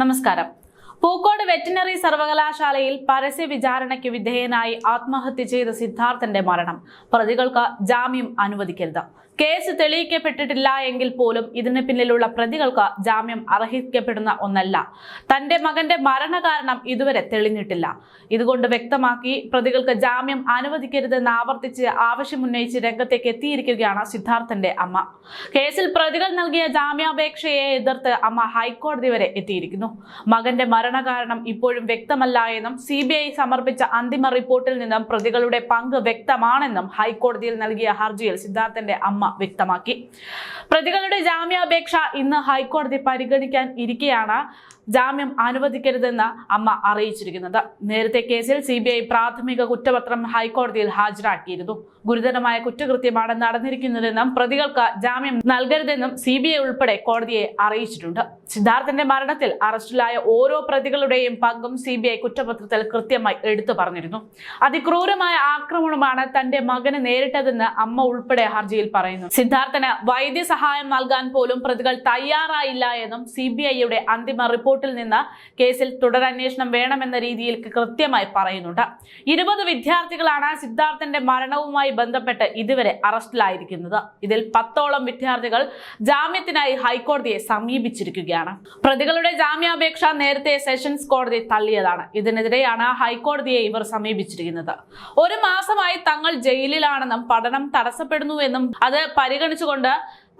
നമസ്കാരം. പൂക്കോട് വെറ്റിനറി സർവകലാശാലയിൽ പരസ്യ വിചാരണയ്ക്ക് വിധേയനായി ആത്മഹത്യ ചെയ്ത സിദ്ധാർത്ഥന്റെ മരണം. പ്രതികൾക്ക് ജാമ്യം അനുവദിക്കരുത്. കേസ് തെളിയിക്കപ്പെട്ടിട്ടില്ല എങ്കിൽ പോലും ഇതിന് പിന്നിലുള്ള പ്രതികൾക്ക് ജാമ്യം അർഹിക്കപ്പെടുന്ന ഒന്നല്ല. തന്റെ മകന്റെ മരണകാരണം ഇതുവരെ തെളിഞ്ഞിട്ടില്ല. ഇതുകൊണ്ട് വ്യക്തമാക്കി പ്രതികൾക്ക് ജാമ്യം അനുവദിക്കരുതെന്ന് ആവർത്തിച്ച് ആവശ്യമുന്നയിച്ച് രംഗത്തേക്ക് എത്തിയിരിക്കുകയാണ് സിദ്ധാർത്ഥന്റെ അമ്മ. കേസിൽ പ്രതികൾ നൽകിയ ജാമ്യാപേക്ഷയെ എതിർത്ത് അമ്മ ഹൈക്കോടതി വരെ എത്തിയിരിക്കുന്നു. മകന്റെ മരണകാരണം ഇപ്പോഴും വ്യക്തമല്ല എന്നും സി സമർപ്പിച്ച അന്തിമ റിപ്പോർട്ടിൽ നിന്നും പ്രതികളുടെ പങ്ക് വ്യക്തമാണെന്നും ഹൈക്കോടതിയിൽ നൽകിയ ഹർജിയിൽ സിദ്ധാർത്ഥന്റെ അമ്മ വ്യക്തമാക്കി. പ്രതികളുടെ ജാമ്യാപേക്ഷ ഇന്ന് ഹൈക്കോടതി പരിഗണിക്കാൻ ഇരിക്കെയാണ് ജാമ്യം അനുവദിക്കരുതെന്ന് അമ്മ അറിയിച്ചിരിക്കുന്നത്. നേരത്തെ കേസിൽ സി പ്രാഥമിക കുറ്റപത്രം ഹൈക്കോടതിയിൽ ഹാജരാക്കിയിരുന്നു. ഗുരുതരമായ കുറ്റകൃത്യമാണ് നടന്നിരിക്കുന്നതെന്നും പ്രതികൾക്ക് ജാമ്യം നൽകരുതെന്നും സി ഉൾപ്പെടെ കോടതിയെ അറിയിച്ചിട്ടുണ്ട്. സിദ്ധാർത്ഥന്റെ മരണത്തിൽ അറസ്റ്റിലായ ഓരോ പ്രതികളുടെയും പങ്കും സി ബി ഐ കുറ്റപത്രത്തിൽ കൃത്യമായി എടുത്തു പറഞ്ഞിരുന്നു. അതിക്രൂരമായ ആക്രമണമാണ് തന്റെ മകന് നേരിട്ടതെന്ന് അമ്മ ഉൾപ്പെടെ ഹർജിയിൽ പറയുന്നു. സിദ്ധാർത്ഥന് വൈദ്യസഹായം നൽകാൻ പോലും പ്രതികൾ തയ്യാറായില്ല എന്നും സി ബി ഐയുടെ അന്തിമ റിപ്പോർട്ടിൽ നിന്ന് കേസിൽ തുടരന്വേഷണം വേണമെന്ന രീതിയിൽ കൃത്യമായി പറയുന്നുണ്ട്. ഇരുപത് വിദ്യാർത്ഥികളാണ് സിദ്ധാർത്ഥന്റെ മരണവുമായി ബന്ധപ്പെട്ട് ഇതുവരെ അറസ്റ്റിലായിരിക്കുന്നത്. ഇതിൽ പത്തോളം വിദ്യാർത്ഥികൾ ജാമ്യത്തിനായി ഹൈക്കോടതിയെ സമീപിച്ചിരിക്കുകയാണ്. പ്രതികളുടെ ജാമ്യാപേക്ഷ നേരത്തെ സെഷൻസ് കോടതി തള്ളിയതാണ്. ഇതിനെതിരെയാണ് ഹൈക്കോടതിയെ ഇവർ സമീപിച്ചിരിക്കുന്നത്. ഒരു മാസമായി തങ്ങൾ ജയിലിലാണെന്നും പഠനം തടസ്സപ്പെടുന്നുവെന്നും അത് പരിഗണിച്ചുകൊണ്ട്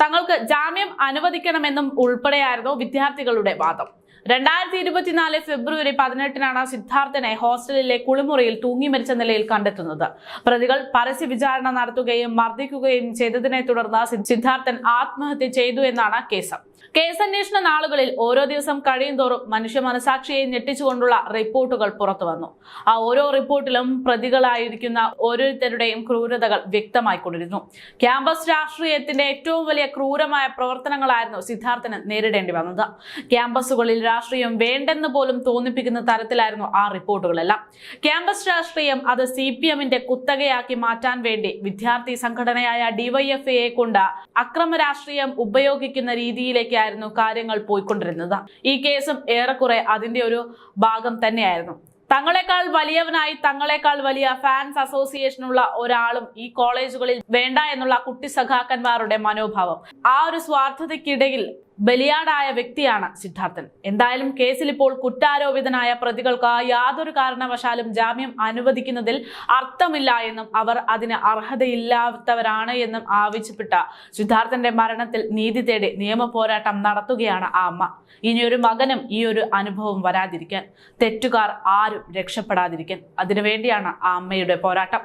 തങ്ങൾക്ക് ജാമ്യം അനുവദിക്കണമെന്നും ഉൾപ്പെടെയായിരുന്നു വിദ്യാർത്ഥികളുടെ വാദം. രണ്ടായിരത്തി ഇരുപത്തിനാല് ഫെബ്രുവരി പതിനെട്ടിനാണ് സിദ്ധാർത്ഥനെ ഹോസ്റ്റലിലെ കുളിമുറിയിൽ തൂങ്ങി മരിച്ച നിലയിൽ കണ്ടെത്തുന്നത്. പ്രതികൾ പരസ്യ വിചാരണ നടത്തുകയും മർദ്ദിക്കുകയും ചെയ്തതിനെ തുടർന്ന് സിദ്ധാർത്ഥൻ ആത്മഹത്യ ചെയ്തു എന്നാണ് കേസ്. കേസന്വേഷണ നാളുകളിൽ ഓരോ ദിവസം കഴിയുന്തോറും മനുഷ്യ മനസാക്ഷിയെ ഞെട്ടിച്ചുകൊണ്ടുള്ള റിപ്പോർട്ടുകൾ പുറത്തു വന്നു. ആ ഓരോ റിപ്പോർട്ടിലും പ്രതികളായിരിക്കുന്ന ഓരോരുത്തരുടെയും ക്രൂരതകൾ വ്യക്തമായിക്കൊണ്ടിരുന്നു ക്യാമ്പസ് രാഷ്ട്രീയത്തിന്റെ ഏറ്റവും വലിയ ക്രൂരമായ പ്രവർത്തനങ്ങളായിരുന്നു സിദ്ധാർത്ഥന് നേരിടേണ്ടി വന്നത്. ക്യാമ്പസുകളിൽ രാഷ്ട്രീയം വേണ്ടെന്ന് പോലും തോന്നിപ്പിക്കുന്ന തരത്തിലായിരുന്നു ആ റിപ്പോർട്ടുകളെല്ലാം. ക്യാമ്പസ് രാഷ്ട്രീയം അത് സി പി എമ്മിന്റെ കുത്തകയാക്കി മാറ്റാൻ വേണ്ടി വിദ്യാർത്ഥി സംഘടനയായ ഡിവൈഎഫ്ഐയെ കൊണ്ട് അക്രമ രാഷ്ട്രീയം ഉപയോഗിക്കുന്ന രീതിയിലേക്കായിരുന്നു കാര്യങ്ങൾ പോയിക്കൊണ്ടിരുന്നത്. ഈ കേസും ഏറെക്കുറെ അതിന്റെ ഒരു ഭാഗം തന്നെയായിരുന്നു. തങ്ങളെക്കാൾ വലിയവനായി തങ്ങളെക്കാൾ വലിയ ഫാൻസ് അസോസിയേഷനുള്ള ഒരാളും ഈ കോളേജുകളിൽ വേണ്ട എന്നുള്ള കുട്ടി സഖാക്കന്മാരുടെ മനോഭാവം. ആ ഒരു സ്വാർത്ഥതയ്ക്കിടയിൽ ബലിയാടായ വ്യക്തിയാണ് സിദ്ധാർത്ഥൻ. എന്തായാലും കേസിൽ ഇപ്പോൾ കുറ്റാരോപിതനായ പ്രതികൾക്ക് യാതൊരു കാരണവശാലും ജാമ്യം അനുവദിക്കുന്നതിൽ അർത്ഥമില്ല എന്നും അവർ അതിന് അർഹതയില്ലാത്തവരാണ് എന്നും ആവശ്യപ്പെട്ട സിദ്ധാർത്ഥന്റെ മരണത്തിൽ നീതി തേടി നിയമ പോരാട്ടം നടത്തുകയാണ് ആ അമ്മ. ഇനിയൊരു മകനും ഈ ഒരു അനുഭവം വരാതിരിക്കാൻ തെറ്റുകാർ ആരും രക്ഷപ്പെടാതിരിക്കാൻ. അതിനുവേണ്ടിയാണ് ആ അമ്മയുടെ പോരാട്ടം.